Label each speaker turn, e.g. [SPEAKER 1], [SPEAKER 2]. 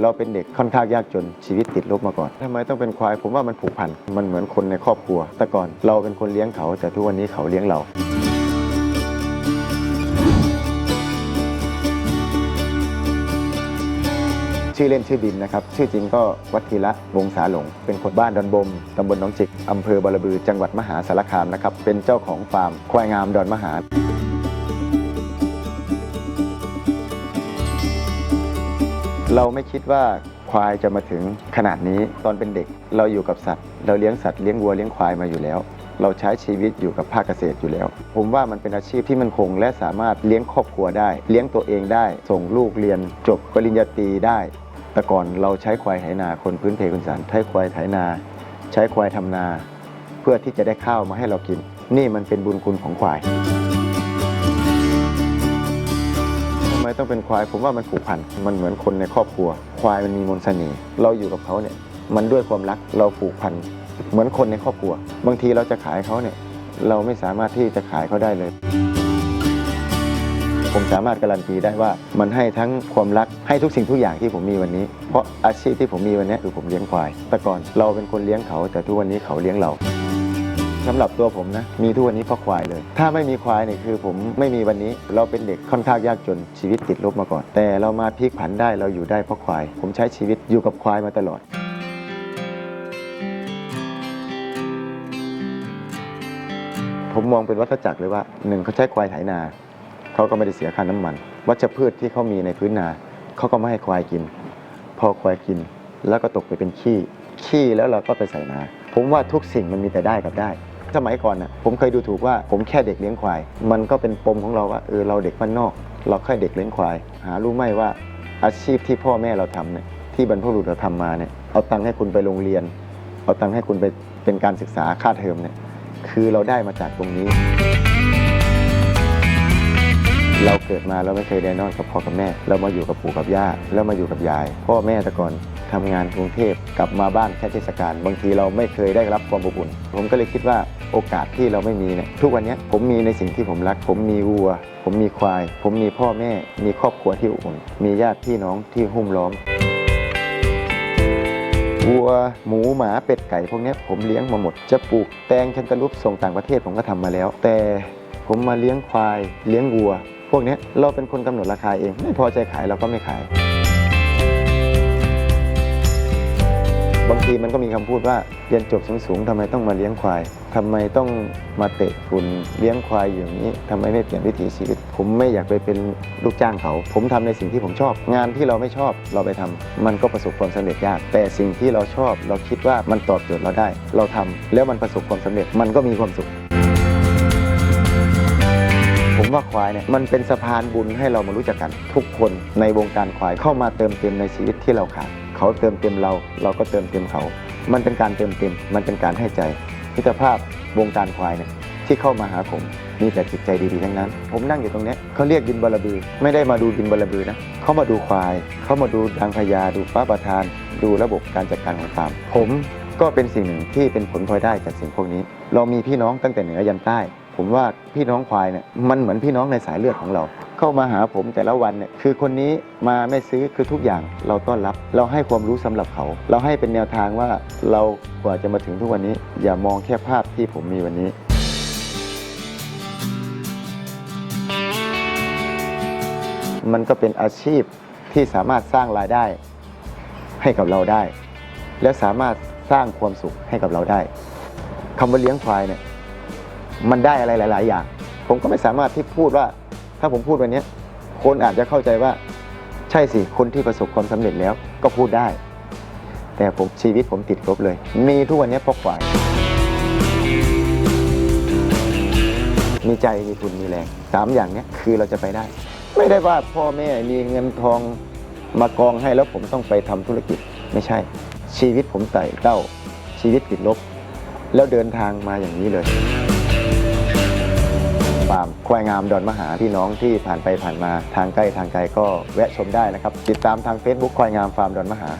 [SPEAKER 1] เราเป็นเด็กค่อนข้างยากจนชีวิตติดลบมาก่อนทำไมต้องเป็นควาย ผมว่ามันผูกพัน มันเหมือนคนในครอบครัว แต่ก่อนเราเป็นคนเลี้ยงเขา แต่ทุกวันนี้เขาเลี้ยงเราชื่อเล่นชื่อบินนะครับ ชื่อจริงก็วัฒทีละวงศาหลง เป็นคนบ้านดอนบม ตำบลหนองจิก อำเภอบารบือ จังหวัดมหาสารคามนะครับ เป็นเจ้าของฟาร์มควายงามดอนมหา เราไม่คิดว่าควายจะมาถึงขนาดนี้ตอนเป็นเด็กเราอยู่กับสัตว์ เราเลี้ยงสัตว์เลี้ยงวัวเลี้ยงควายมาอยู่แล้ว เราใช้ชีวิตอยู่กับภาคเกษตรอยู่แล้ว ผมว่ามันเป็นอาชีพที่มันคงและสามารถเลี้ยงครอบครัวได้ เลี้ยงตัวเองได้ ส่งลูกเรียนจบปริญญาตรีได้ แต่ก่อนเราใช้ควายไถนาคนพื้นเพคนสันใช้ควายไถนา ใช้ควายทำนา เพื่อที่จะได้ข้าวมาให้เรากิน นี่มันเป็นบุญคุณของควาย ต้องเป็นควาย ผมว่ามันผูกพัน มันเหมือนคนในครอบครัว ควายมันมีมนต์เสน่ห์ เราอยู่กับเขาเนี่ย มันด้วยความรัก เราผูกพัน เหมือนคนในครอบครัว บางทีเราจะขายเขาเนี่ย เราไม่สามารถที่จะขายเขาได้เลย ผมสามารถการันตีได้ว่า มันให้ทั้งความรัก ให้ทุกสิ่งทุกอย่างที่ผมมีวันนี้ เพราะอาชีพที่ผมมีวันนี้คือผมเลี้ยงควาย แต่ก่อนเราเป็นคนเลี้ยงเขา แต่ทุกวันนี้เขาเลี้ยงเรา สำหรับตัวผมนะมีทุกวันนี้เพราะควายเลย ถ้าไม่มีควายเนี่ยคือผมไม่มีวันนี้เราเป็นเด็กค่อนข้างยากจนชีวิตติดลบมาก่อน แต่เรามาพลิกผันได้เราอยู่ได้เพราะควาย ผมใช้ชีวิตอยู่กับควายมาตลอดผมมองเป็นวัฏจักรเลยว่าหนึ่งเขาใช้ควายไถนาเขาก็ไม่ได้เสียค่าน้ำมัน วัชพืชที่เขามีในพื้นนาเขาก็ไม่ให้ควายกิน พอควายกินแล้วก็ตกไปเป็นขี้ขี้แล้วเราก็ไปใส่นา ผมว่าทุกสิ่งมันมีแต่ได้กับได้ สมัยก่อนน่ะผมเคยดูถูกว่าผมแค่เด็กเลี้ยงควาย มันก็เป็นปมของเราว่าเออเราเด็กบ้านนอก เราแค่เด็กเลี้ยงควาย หารู้ไหมว่าอาชีพที่พ่อแม่เราทำเนี่ยที่บรรพบุรุษเราทำมาเนี่ยเอาตังค์ให้คุณไปโรงเรียน เอาตังค์ให้คุณไปเป็นการศึกษาค่าเทอมเนี่ยคือเราได้มาจากตรงนี้ เราเกิดมาเราไม่เคยได้นอนกับพ่อกับแม่ เรามาอยู่กับปู่กับย่าแล้วมาอยู่กับยาย พ่อแม่แต่ก่อนทำงานกรุงเทพกลับมาบ้านแค่เทศกาลบางทีเราไม่เคยได้รับความอบอุ่น ผมก็เลยคิดว่า โอกาสที่เราไม่มีเนี่ยทุกวันนี้ผมมีในสิ่งที่ผมรัก ผมมีวัว ผมมีควาย ผมมีพ่อแม่ มีครอบครัวที่อบอุ่น มีญาติพี่น้องที่หุ้มล้อมวัวหมูหมาเป็ดไก่พวกนี้ผมเลี้ยงมาหมด จะปลูกแตงแคนตาลูปส่งต่างประเทศผมก็ทำมาแล้ว แต่ผมมาเลี้ยงควาย เลี้ยงวัว พวกนี้เราเป็นคนกำหนดราคาเอง ไม่พอใจขายเราก็ไม่ขาย บางทีมันก็มีคำพูดว่าเรียนจบสูงๆทำไมต้องมาเลี้ยงควายทำไมต้องมาเตะฝุ่นเลี้ยงควายอยู่อย่างนี้ทำไมไม่เปลี่ยนวิถีชีวิต ผมไม่อยากไปเป็นลูกจ้างเขา ผมทำในสิ่งที่ผมชอบ งานที่เราไม่ชอบเราไปทำมันก็ประสบความสำเร็จยาก แต่สิ่งที่เราชอบ เราคิดว่ามันตอบโจทย์เราได้ เราทำแล้วมันประสบความสำเร็จมันก็มีความสุขผมว่าควายเนี่ยมันเป็นสะพานบุญให้เรามารู้จักกัน ทุกคนในวงการควายเข้ามาเติมเต็มในชีวิตที่เราขาด เขาเติมเต็มเรา เราก็เติมเต็มเขา มันเป็นการเติมเต็ม มันเป็นการให้ใจมิตรภาพวงการควายเนี่ยที่เข้ามาหาผมมีแต่จิตใจดีๆทั้งนั้น ผมนั่งอยู่ตรงนี้เขาเรียกบินบาลบือ ไม่ได้มาดูบินบาลบือนะเขามาดูควายเขามาดูดังพญาดูฟ้าประธาน ดูระบบการจัดการของฟาร์มผมก็เป็นสิ่งหนึ่งที่เป็นผลพลอยได้จากสิ่งพวกนี้ เรามีพี่น้องตั้งแต่เหนือยันใต้ ผมว่าพี่น้องควายเนี่ยมันเหมือนพี่น้องในสายเลือดของเรา เข้ามาหาผมแต่ละวันเนี่ยคือคนนี้มาไม่ซื้อคือทุกอย่างเราต้อนรับ เราให้ความรู้สำหรับเขา เราให้เป็นแนวทางว่าเรากว่าจะมาถึงทุกวันนี้ อย่ามองแค่ภาพที่ผมมีวันนี้มันก็เป็นอาชีพที่สามารถสร้างรายได้ให้กับเราได้ และสามารถสร้างความสุขให้กับเราได้คำว่าเลี้ยงควายเนี่ยมันได้อะไรหลาย ๆ อย่าง ผมก็ไม่สามารถที่พูดว่า ถ้าผมพูดวันนี้คนอาจจะเข้าใจว่าใช่สิคนที่ประสบความสำเร็จแล้วก็พูดได้ แต่ผมชีวิตผมติดลบเลย มีทุกวันนี้เพราะควาย มีใจมีทุนมีแรงสามอย่างนี้คือเราจะไปได้ ไม่ได้ว่าพ่อแม่มีเงินทองมากองให้แล้วผมต้องไปทำธุรกิจไม่ใช่ ชีวิตผมไต่เต้าชีวิตติดลบ แล้วเดินทางมาอย่างนี้เลย ฟาร์มควายงามดอนมหาพี่น้องที่ผ่านไปผ่านมาทางใกล้ทางไกลก็แวะชมได้นะครับ ติดตามทาง Facebook ควายงามฟาร์มดอนมหา